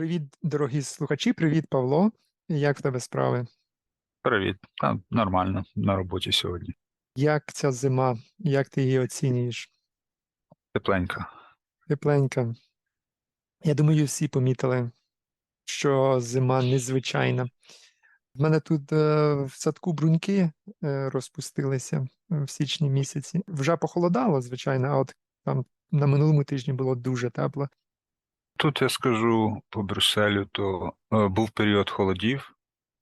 Привіт, дорогі слухачі. Привіт, Павло. Як в тебе справи? Привіт. Та нормально на роботі сьогодні. Як ця зима? Як ти її оцінюєш? Тепленько. Тепленька. Я думаю, всі помітили, що зима незвичайна. В мене тут е, в садку бруньки е, розпустилися е, в січні місяці. Вже похолодало, звичайно, а от там на минулому тижні було дуже тепло. Тут я скажу по Брюсселю, то е, був період холодів,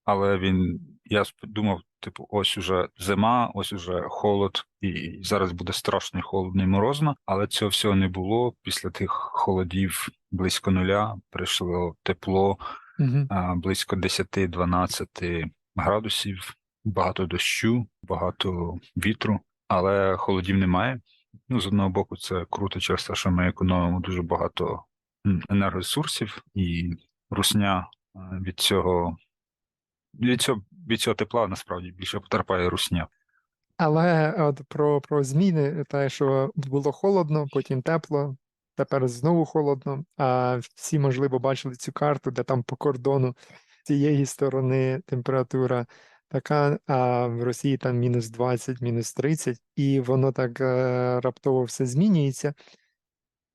але він, я думав, типу, ось уже зима, ось уже холод, і зараз буде страшно холодно і морозно, але цього всього не було. Після тих холодів близько нуля прийшло тепло, Угу. а, близько 10-12 градусів, багато дощу, багато вітру, але холодів немає. Ну, з одного боку, це круто через те, що ми економимо дуже багато енергоресурсів, і русня від цього, від цього, від цього тепла насправді більше потерпає русня. Але от про, про зміни, те, що було холодно, потім тепло, тепер знову холодно. А всі, можливо, бачили цю карту, де там по кордону з цієї сторони температура така, а в Росії там мінус 20, мінус 30, і воно так е, раптово все змінюється.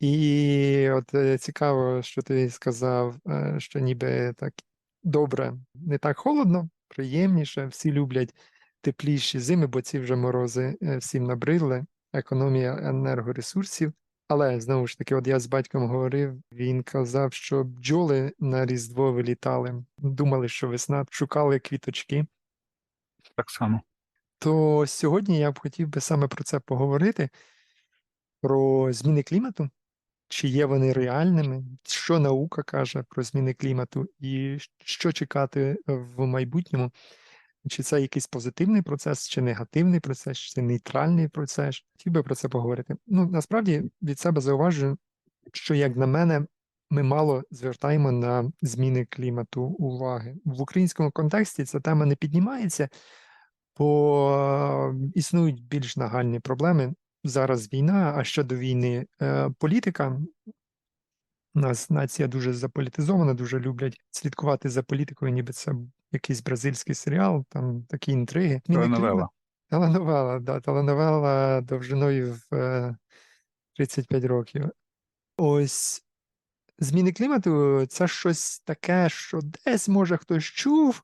І от е, цікаво, що ти сказав, е, що ніби так добре, не так холодно, приємніше, всі люблять тепліші зими, бо ці вже морози е, всім набридли, економія енергоресурсів. Але знову ж таки, от я з батьком говорив, він казав, що бджоли на Різдво вилітали, думали, що весна, шукали квіточки. Так само. То сьогодні я б хотів би саме про це поговорити: про зміни клімату, чи є вони реальними, що наука каже про зміни клімату, і що чекати в майбутньому. Чи це якийсь позитивний процес, чи негативний процес, чи нейтральний процес. Хотів би про це поговорити. Ну, насправді від себе зауважую, що, як на мене, ми мало звертаємо на зміни клімату уваги. В українському контексті ця тема не піднімається, бо е, існують більш нагальні проблеми. Зараз війна, а щодо війни е, політика. У нас нація дуже заполітизована, дуже люблять слідкувати за політикою, ніби це якийсь бразильський серіал, там такі інтриги. Теленовела. Теленовела, да, теленовела довжиною в е, 35 років. Ось зміни клімату це щось таке, що десь може хтось чув.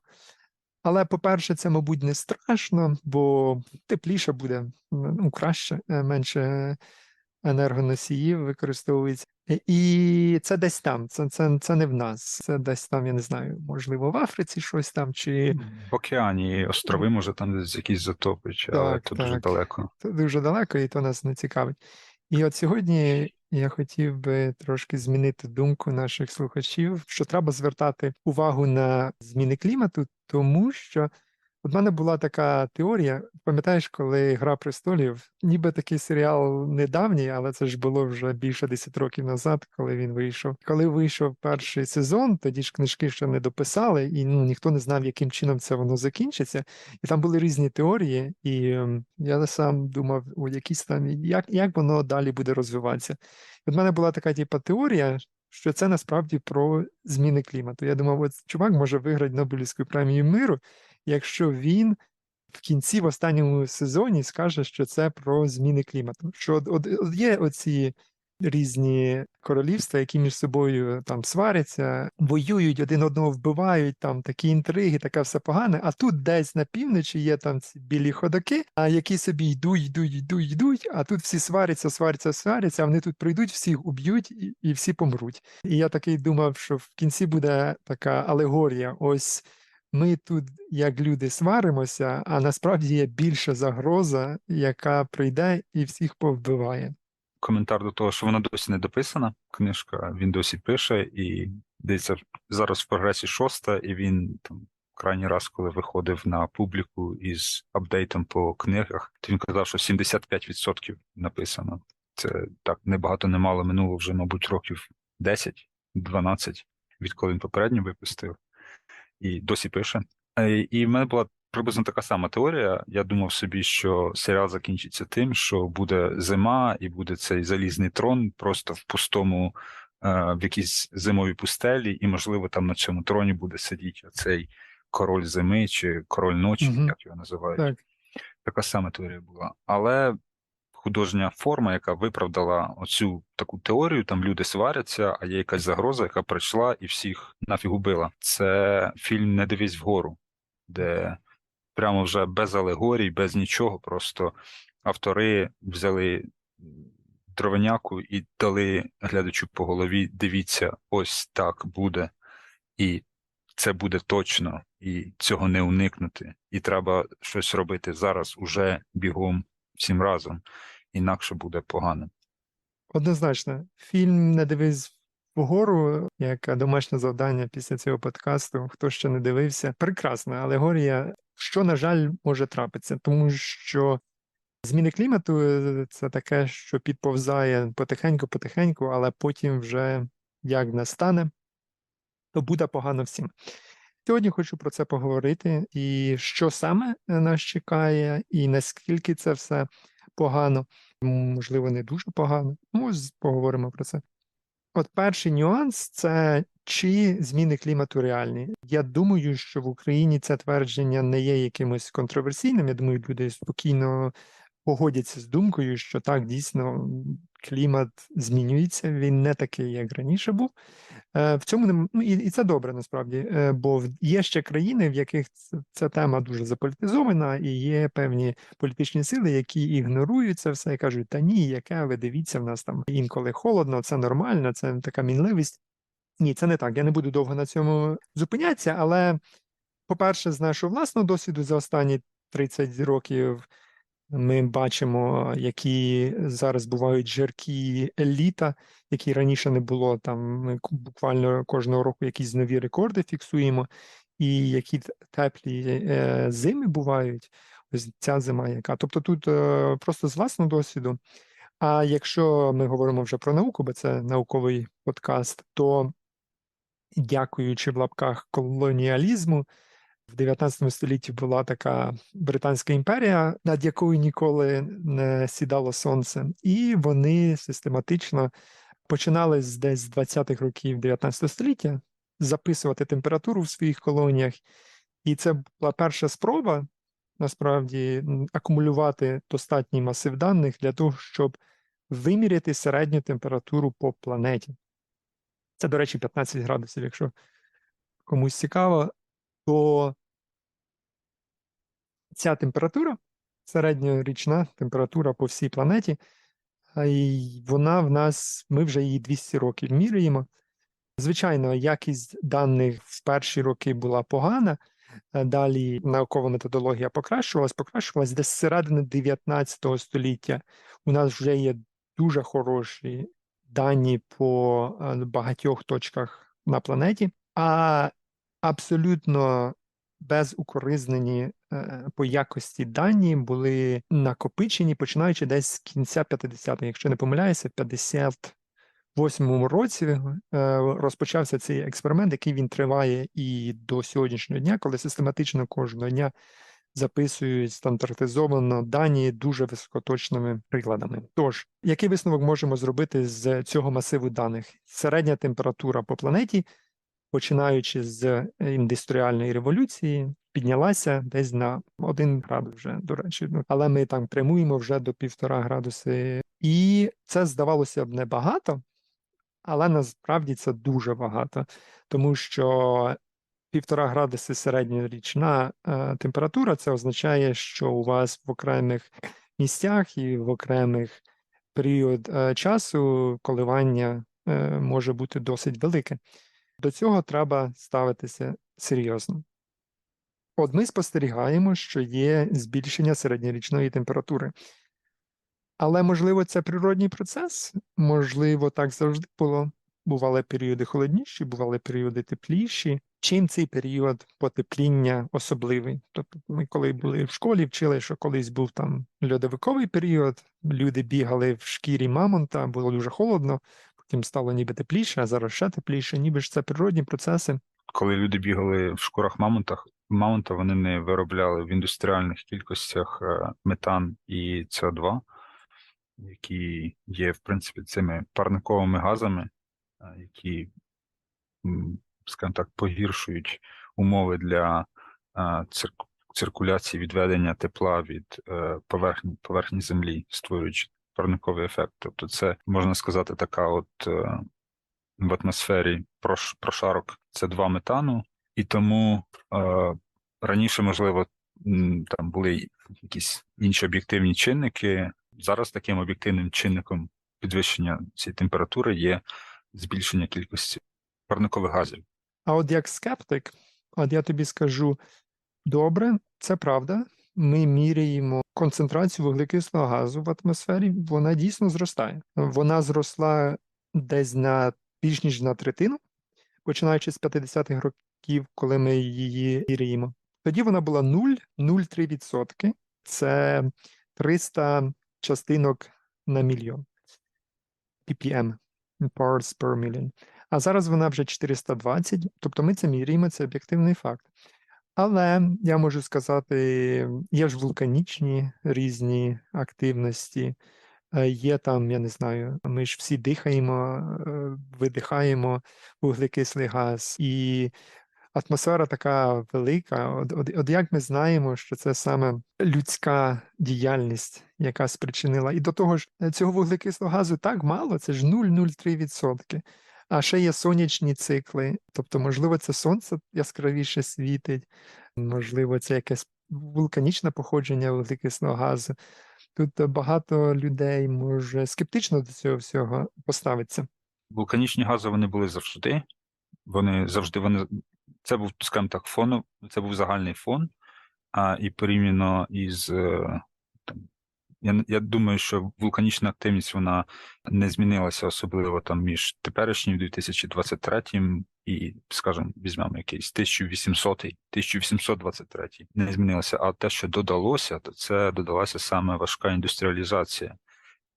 Але, по-перше, це, мабуть, не страшно, бо тепліше буде, ну, краще, е, менше енергоносіїв використовується. І- це десь там, це, це, це не в нас. Це десь там, я не знаю, можливо, в Африці щось там, чи В океані острови, може, там десь якісь затопи, чи- але Так, то дуже далеко. це дуже далеко, і то нас не цікавить. І от сьогодні я хотів би трошки змінити думку наших слухачів, що треба звертати увагу на зміни клімату, тому що в мене була така теорія. Пам'ятаєш, коли Гра престолів, ніби такий серіал недавній, але це ж було вже більше 10 років назад, коли він вийшов. Коли вийшов перший сезон, тоді ж книжки ще не дописали, і ну ніхто не знав, яким чином це воно закінчиться. І там були різні теорії, і ем, я сам думав, о, якісь там, як, як воно далі буде розвиватися. От мене була така типа теорія, що це насправді про зміни клімату. Я думав, от чувак може виграти Нобелівську премію миру, якщо він в кінці, в останньому сезоні, скаже, що це про зміни клімату. Що от, от, є оці різні королівства, які між собою там сваряться, воюють, один одного вбивають, там такі інтриги, таке все погане. А тут десь на півночі є там ці білі ходаки, а які собі йдуть, йдуть, йдуть, йдуть, а тут всі сваряться, сваряться, сваряться, а вони тут прийдуть, всіх уб'ють і, і всі помруть. І я такий думав, що в кінці буде така алегорія. Ось ми тут, як люди, сваримося, а насправді є більша загроза, яка прийде і всіх повбиває. Коментар до того, що вона досі не дописана, книжка, він досі пише, і дивіться, зараз в прогресі шоста, і він там крайній раз, коли виходив на публіку із апдейтом по книгах, то він казав, що 75% написано. Це так небагато немало минуло вже, мабуть, років 10-12, відколи він попередньо випустив, і досі пише. Е, І в мене була приблизно така сама теорія. Я думав собі, що серіал закінчиться тим, що буде зима і буде цей залізний трон просто в пустому в якійсь зимовій пустелі, і, можливо, там на цьому троні буде сидіти цей король зими чи король ночі, Мгм. як його називають. Так. Така сама теорія була. Але художня форма, яка виправдала оцю таку теорію, там люди сваряться, а є якась загроза, яка прийшла і всіх нафіг убила. Це фільм Не дивись вгору, де прямо вже без алегорій, без нічого, просто автори взяли дровеняку і дали глядачу по голові: дивіться, ось так буде, і це буде точно, і цього не уникнути. І треба щось робити зараз, уже бігом всім разом, інакше буде погано. Однозначно, фільм не дивись вгору, як домашнє завдання після цього подкасту. Хто ще не дивився, прекрасна алегорія, що, на жаль, може трапитися, тому що зміни клімату е, це таке, що підповзає потихеньку-потихеньку, але потім вже як настане, то буде погано всім. Сьогодні хочу про це поговорити, і що саме нас чекає, і наскільки це все погано, можливо, не дуже погано. Ну, поговоримо про це. От перший нюанс це чи зміни клімату реальні. Я думаю, що в Україні це твердження не є якимось контроверсійним. Я думаю, люди спокійно погодяться з думкою, що так дійсно клімат змінюється, він не такий, як раніше був. Е, В цьому нем- ну, і, і це добре насправді, е, бо є ще країни, в яких ця тема дуже заполітизована, і є певні політичні сили, які ігнорують це все і кажуть: та ні, яке ви дивіться, в нас там інколи холодно, це нормально, це така мінливість. Ні, це не так. Я не буду довго на цьому зупинятися, але, по-перше, з нашого власного досвіду за останні 30 років ми бачимо, які зараз бувають жаркі літа, які раніше не було. Там ми буквально кожного року якісь нові рекорди фіксуємо, і які теплі е, зими бувають. Ось ця зима, яка. Тобто тут е, просто з власного досвіду. А якщо ми говоримо вже про науку, бо це науковий подкаст, то дякуючи в лапках колоніалізму, в 19 столітті була така Британська імперія, над якою ніколи не сідало сонце, і вони систематично починали десь з 20-х років 19 століття записувати температуру в своїх колоніях. І це була перша спроба насправді акумулювати достатній масив даних для того, щоб виміряти середню температуру по планеті. Це, до речі, 15 градусів, якщо комусь цікаво, то ця температура, середньорічна температура по всій планеті, й вона в нас, ми вже її 200 років міряємо. Звичайно, якість даних в перші роки була погана, далі наукова методологія покращувалась, покращувалась десь з середини 19 століття. У нас вже є дуже хороші дані по багатьох точках на планеті, а абсолютно безукоризнені е, по якості дані були накопичені, починаючи десь з кінця 50-х. Якщо не помиляюся, в 58-му році е, розпочався цей експеримент, який він триває і до сьогоднішнього дня, коли систематично кожного дня записують стандартизовано дані дуже високоточними прикладами. Тож, який висновок можемо зробити з цього масиву даних? Середня температура по планеті починаючи з індустріальної революції, піднялася десь на 1 градус вже, до речі. Ну, але ми там прямуємо вже до півтора градуси. І це здавалося б небагато, але насправді це дуже багато, тому що півтора градуси середньорічна е, температура це означає, що у вас в окремих місцях і в окремих період е, часу коливання е, може бути досить велике. До цього треба ставитися серйозно. От ми спостерігаємо, що є збільшення середньорічної температури. Але, можливо, це природній процес, можливо, так завжди було. Бували періоди холодніші, бували періоди тепліші. Чим цей період потепління особливий? Тобто, ми коли були в школі, вчили, що колись був там льодовиковий період, люди бігали в шкірі мамонта, було дуже холодно, потім стало ніби тепліше, а зараз ще тепліше, ніби ж це природні процеси. Коли люди бігали в шкурах мамонтах, мамонта вони не виробляли в індустріальних кількостях е, метан і СО2, які є, в принципі, цими парниковими газами, е, які, скажімо так, погіршують умови для е, циркуляції відведення тепла від поверхні, поверхні землі, створюючи парниковий ефект. Тобто, це можна сказати, така от е, в атмосфері прошарок це два метану, і тому е, раніше, можливо, там були якісь інші об'єктивні чинники. Зараз таким об'єктивним чинником підвищення цієї температури є збільшення кількості парникових газів. А от як скептик, от я тобі скажу: добре, це правда. Ми міряємо концентрацію вуглекислого газу в атмосфері, вона дійсно зростає. Вона зросла десь на більш ніж на третину, починаючи з 50-х років, коли ми її міряємо. Тоді вона була 0,03%. Це 300 частинок на мільйон ppm, parts per million. А зараз вона вже 420, тобто ми це міряємо, це об'єктивний факт. Але я можу сказати, є ж вулканічні різні активності, е, є там, я не знаю, ми ж всі дихаємо, е, видихаємо вуглекислий газ, і атмосфера така велика. От, от, от як ми знаємо, що це саме людська діяльність, яка спричинила. І до того ж, е, цього вуглекислого газу так мало, це ж 0,03%. А ще є сонячні цикли, тобто, можливо, це сонце яскравіше світить, можливо, це якесь вулканічне походження вуглекислого газу. Тут багато людей може скептично до цього всього поставитися. Вулканічні гази вони були завжди. Вони завжди вони це був, скажімо так, фон, це був загальний фон. А і порівняно із е, там, я, я думаю, що вулканічна активність вона не змінилася особливо там між теперішнім 2023 і, скажімо, візьмемо якийсь 1800 1823 не змінилося. А те, що додалося, то це додалася саме важка індустріалізація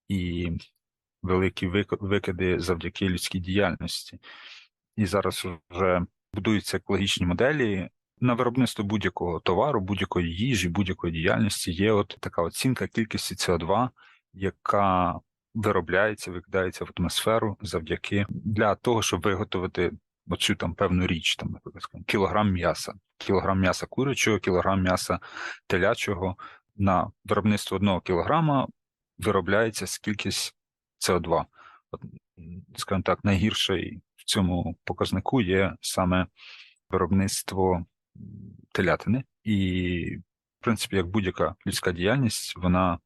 і великі вик- викиди завдяки людській діяльності. І зараз вже будуються екологічні моделі. На виробництво будь-якого товару, будь-якої їжі, будь-якої діяльності є от така оцінка кількості СО2, яка виробляється, викидається в атмосферу завдяки для того, щоб виготовити оцю там певну річ, там, наприклад, кілограм м'яса, кілограм м'яса курячого, кілограм м'яса телячого. На виробництво одного кілограма виробляється скількись СО2. От, скажімо так, найгірший в цьому показнику є саме виробництво телятини, і, в принципі, як будь-яка людська діяльність, вона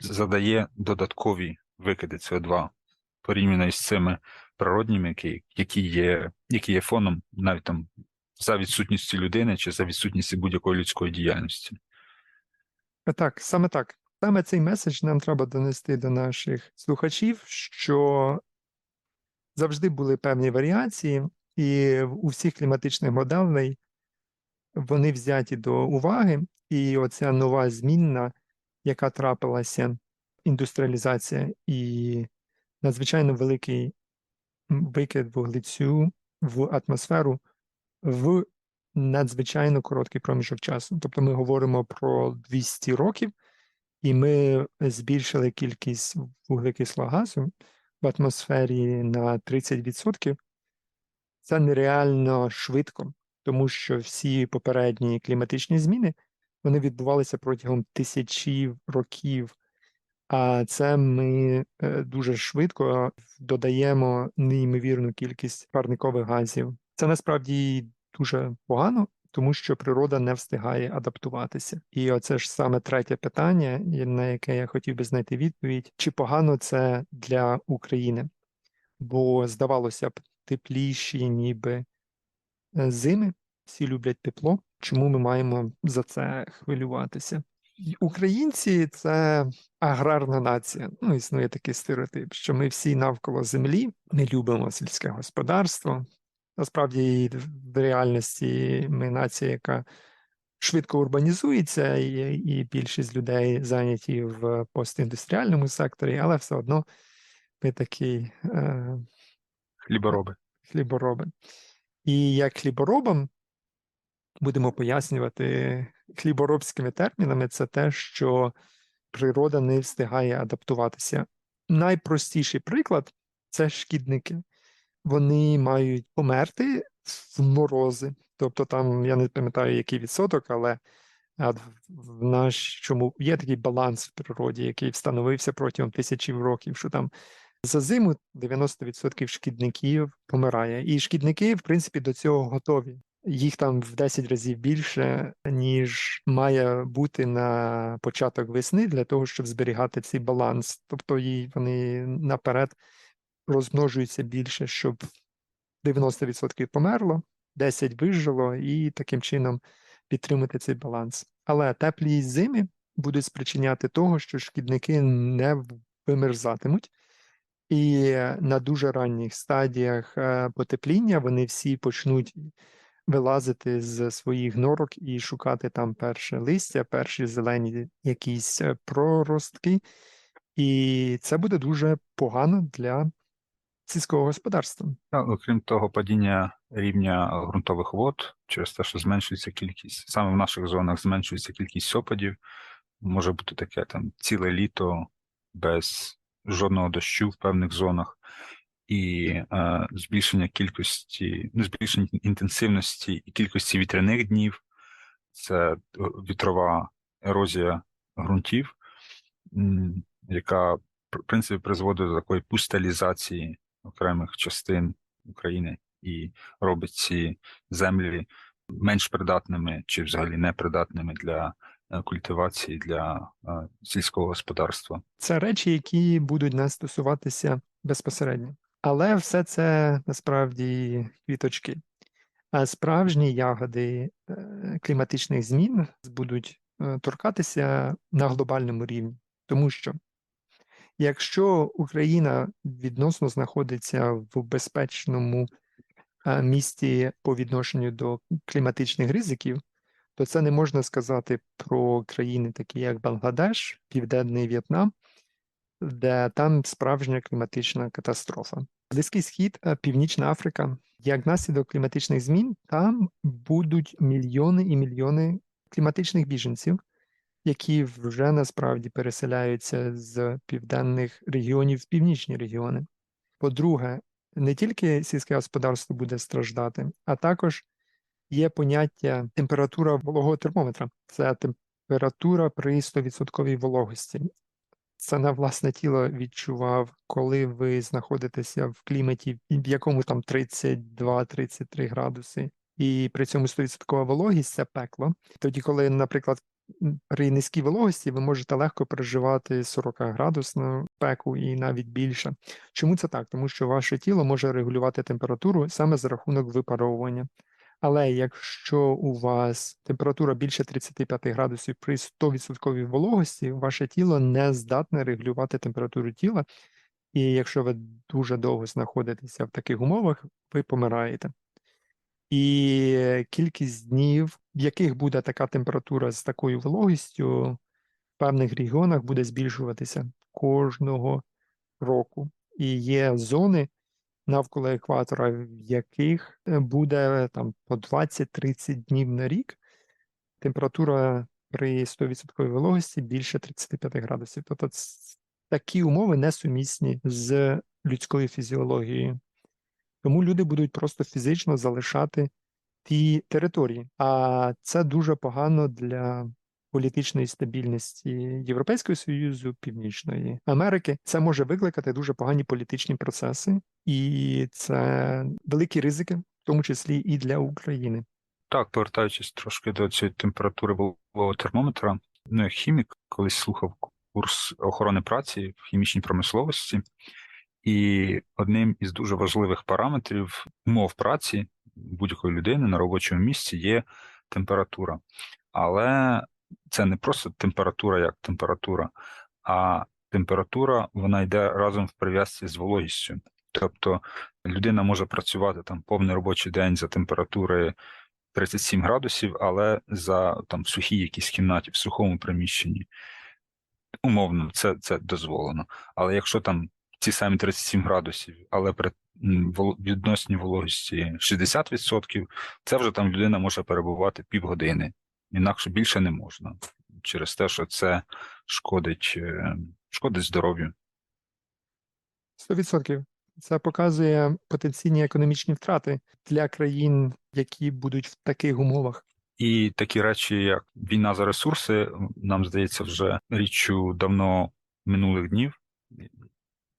задає додаткові викиди СО2 порівняно із цими природніми, які, які, є, які є фоном навіть там за відсутністю людини чи за відсутністю будь-якої людської діяльності. Так, саме так. Саме цей меседж нам треба донести до наших слухачів, що завжди були певні варіації, і у всіх кліматичних моделей вони взяті до уваги, і оця нова змінна, яка трапилася, індустріалізація і надзвичайно великий викид вуглецю в атмосферу в надзвичайно короткий проміжок часу. Тобто ми говоримо про 200 років, і ми збільшили кількість вуглекислого газу в атмосфері на 30%. Це нереально швидко, тому що всі попередні кліматичні зміни вони відбувалися протягом тисячі років. А це ми е, дуже швидко додаємо неймовірну кількість парникових газів. Це насправді дуже погано, тому що природа не встигає адаптуватися. І оце ж саме третє питання, на яке я хотів би знайти відповідь: чи погано це для України? Бо здавалося б, тепліші, ніби зими, всі люблять тепло. Чому ми маємо за це хвилюватися? Українці це аграрна нація. Ну, існує такий стереотип, що ми всі навколо землі, ми любимо сільське господарство. Насправді, в реальності ми нація, яка швидко урбанізується, і, і більшість людей зайняті в постіндустріальному секторі, але все одно ми такий е, Хлібороби. хлібороби. І як хліборобам будемо пояснювати хліборобськими термінами, це те, що природа не встигає адаптуватися. Найпростіший приклад це шкідники. вони мають померти в морози. Тобто там, я не пам'ятаю, який відсоток, але в- нашому є такий баланс в природі, який встановився протягом тисячів років, що там за зиму 90% шкідників помирає. І шкідники, в принципі, до цього готові. Їх там в 10 разів більше, ніж має бути на початок весни для того, щоб зберігати цей баланс. Тобто вони наперед розмножуються більше, щоб 90% померло, 10 вижило, і таким чином підтримати цей баланс. Але теплі зими будуть спричиняти того, що шкідники не вимерзатимуть. І на дуже ранніх стадіях е, потепління вони всі почнуть вилазити з своїх норок і шукати там перше листя, перші зелені якісь е, проростки. І це буде дуже погано для сільського господарства. Окрім того, падіння рівня ґрунтових вод через те, що зменшується кількість, саме в наших зонах зменшується кількість опадів. Може бути таке там ціле літо без жодного дощу в певних зонах, і е, збільшення кількості, ну, збільшення інтенсивності і кількості вітряних днів, це е, вітрова ерозія ґрунтів, яка в принципі призводить до такої пустелізації окремих частин України і робить ці землі менш придатними чи взагалі непридатними для культивації для е, сільського господарства. Це речі, які будуть нас стосуватися безпосередньо. Але все це насправді квіточки. А справжні ягоди е, кліматичних змін будуть е, торкатися на глобальному рівні. Тому що якщо Україна відносно знаходиться в безпечному е, місці по відношенню до кліматичних ризиків, то це не можна сказати про країни, такі як Бангладеш, Південний В'єтнам, де там справжня кліматична катастрофа. Близький Схід, е, Північна Африка, як наслідок кліматичних змін, там будуть мільйони і мільйони кліматичних біженців, які вже насправді переселяються з південних регіонів в північні регіони. По-друге, не тільки сільське господарство буде страждати, а також є поняття температура вологого термометра. Це температура при 100% вологості. Це на власне тіло відчував, коли ви знаходитеся в кліматі, в якому там 32-33 градуси, і при цьому 100% вологість це пекло. Тоді, коли, наприклад, при низькій вологості ви можете легко переживати 40 градусну пеку і навіть більше. Чому це так? Тому що ваше тіло може регулювати температуру саме за рахунок випаровування. Але якщо у вас температура більше 35 градусів при 100% вологості, ваше тіло не здатне регулювати температуру тіла, і якщо ви дуже довго знаходитеся в таких умовах, ви помираєте. І кількість днів, в яких буде така температура з такою вологістю, в певних регіонах буде збільшуватися кожного року. І є зони, навколо екватора, в яких е, буде там по 20-30 днів на рік температура при 100% вологості більше 35 градусів. Тобто такі умови несумісні з людською фізіологією. Тому люди будуть просто фізично залишати ті території. А це дуже погано для політичної стабільності Європейського Союзу, Північної Америки. Це може викликати дуже погані політичні процеси, і це великі ризики, в тому числі і для України. Так, повертаючись трошки до цієї температури вологого термометра, ну, як хімік колись слухав курс охорони праці в хімічній промисловості, і одним із дуже важливих параметрів умов праці будь-якої людини на робочому місці є температура. Але це не просто температура як температура, а температура вона йде разом в прив'язці з вологістю. Тобто людина може працювати там повний робочий день за температури 37 градусів, але за там в сухій якійсь кімнаті, в сухому приміщенні. Умовно, це, це дозволено. Але якщо там ці самі 37 градусів, але при відносній вологості 60%, це вже там людина може перебувати півгодини. Інакше більше не можна. Через те, що це шкодить, е, шкодить здоров'ю. 100%. Це показує потенційні економічні втрати для країн, які будуть в таких умовах. І такі речі, як війна за ресурси, нам здається, вже річчю давно минулих днів.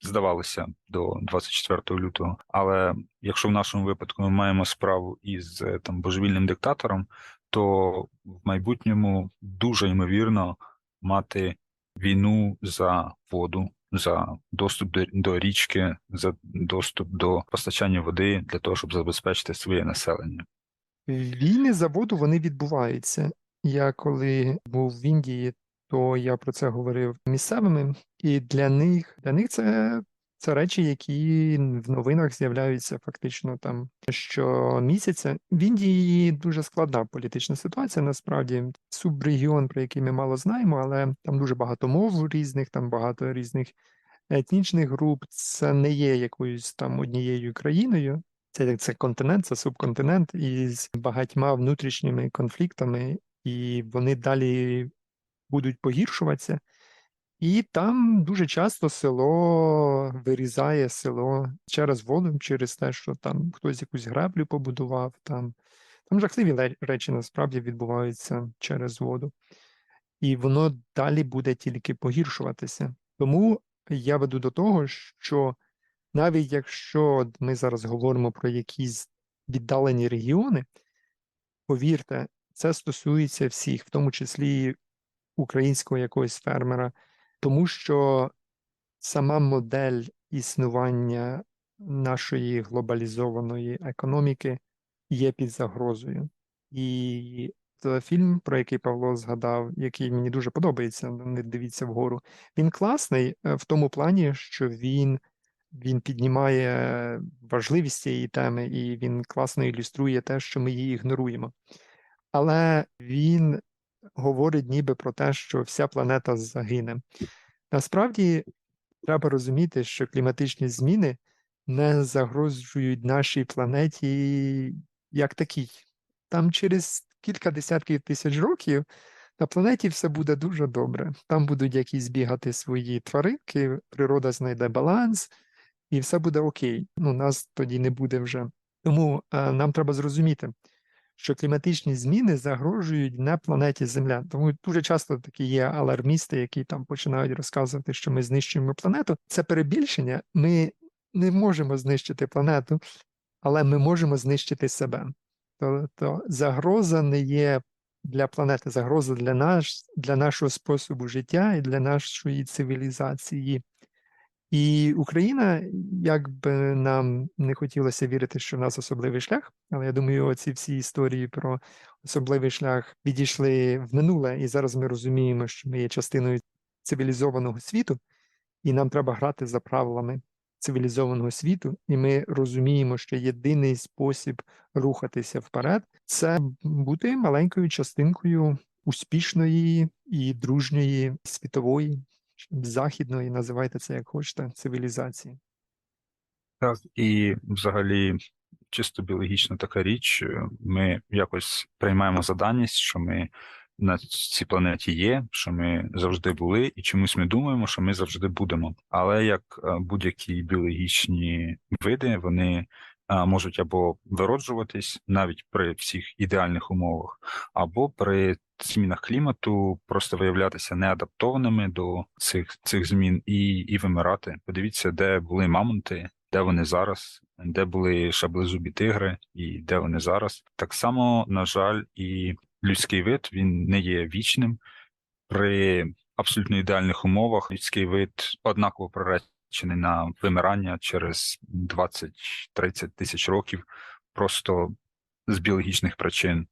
Здавалося до 24 лютого. Але якщо в нашому випадку ми маємо справу із е, там божевільним диктатором, то в майбутньому дуже ймовірно мати війну за воду, за доступ до, річки, за доступ до постачання води для того, щоб забезпечити своє населення. Війни за воду вони відбуваються. Я коли був в Індії, то я про це говорив місцевими, і для них для них це, це речі, які в новинах з'являються фактично там щомісяця. В Індії дуже складна політична ситуація. Насправді субрегіон, про який ми мало знаємо, але там дуже багато мов різних, там багато різних етнічних груп. Це не є якоюсь там однією країною. Це, це континент, це субконтинент із багатьма внутрішніми конфліктами, і вони далі будуть погіршуватися. І там дуже часто село вирізає село через воду, через те, що там хтось якусь греблю побудував. Там, там жахливі речі насправді відбуваються через воду. І воно далі буде тільки погіршуватися. Тому я веду до того, що навіть якщо ми зараз говоримо про якісь віддалені регіони, повірте, це стосується всіх, в тому числі українського якогось фермера, тому що сама модель існування нашої глобалізованої економіки є під загрозою. І фільм, про який Павло згадав, який мені дуже подобається, не дивіться вгору. Він класний е, в тому плані, що він він піднімає важливість цієї теми, і він класно ілюструє те, що ми її ігноруємо. Але він говорить ніби про те, що вся планета загине. Насправді треба розуміти, що кліматичні зміни не загрожують нашій планеті як такій. Там через кілька десятків тисяч років на планеті все буде дуже добре. Там будуть якісь бігати свої тваринки, природа знайде баланс, і все буде окей. Ну, нас тоді не буде вже. Тому е, нам треба зрозуміти, що кліматичні зміни загрожують не планеті Земля. Тому дуже часто такі є алармісти, які там починають розказувати, що ми знищуємо планету. Це перебільшення. Ми не можемо знищити планету, але ми можемо знищити себе. Тобто загроза не є для планети, загроза для наш, для нашого способу життя і для нашої цивілізації. І Україна, як би нам не хотілося вірити, що в нас особливий шлях, але я думаю, оці всі історії про особливий шлях відійшли в минуле, і зараз ми розуміємо, що ми є частиною цивілізованого світу, і нам треба грати за правилами цивілізованого світу, і ми розуміємо, що єдиний спосіб рухатися вперед це бути маленькою частинкою успішної і дружньої світової західної, називайте це як хочете, цивілізації. Так, і взагалі, чисто біологічна така річ. Ми якось приймаємо за даність, що ми на цій планеті є, що ми завжди були, і чомусь ми думаємо, що ми завжди будемо. Але як е, будь-які біологічні види, вони можуть або вироджуватись навіть при всіх ідеальних умовах, або при змінах клімату просто виявлятися неадаптованими до цих, цих змін і, і вимирати. Подивіться, де були мамонти, де вони зараз, де були шаблезубі тигри і де вони зараз. Так само, на жаль, і людський вид він не є вічним. При абсолютно ідеальних умовах людський вид однаково приречений на вимирання через 20-30 тисяч років, просто з біологічних причин.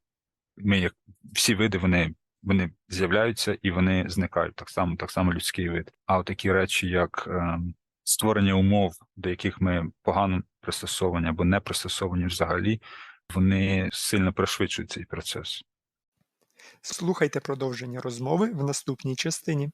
Ми, як всі види, вони, вони з'являються і вони зникають. Так само, так само людський вид. А от такі речі, як е, створення умов, до яких ми погано пристосовані або не пристосовані взагалі, вони сильно пришвидшують цей процес. Слухайте продовження розмови в наступній частині.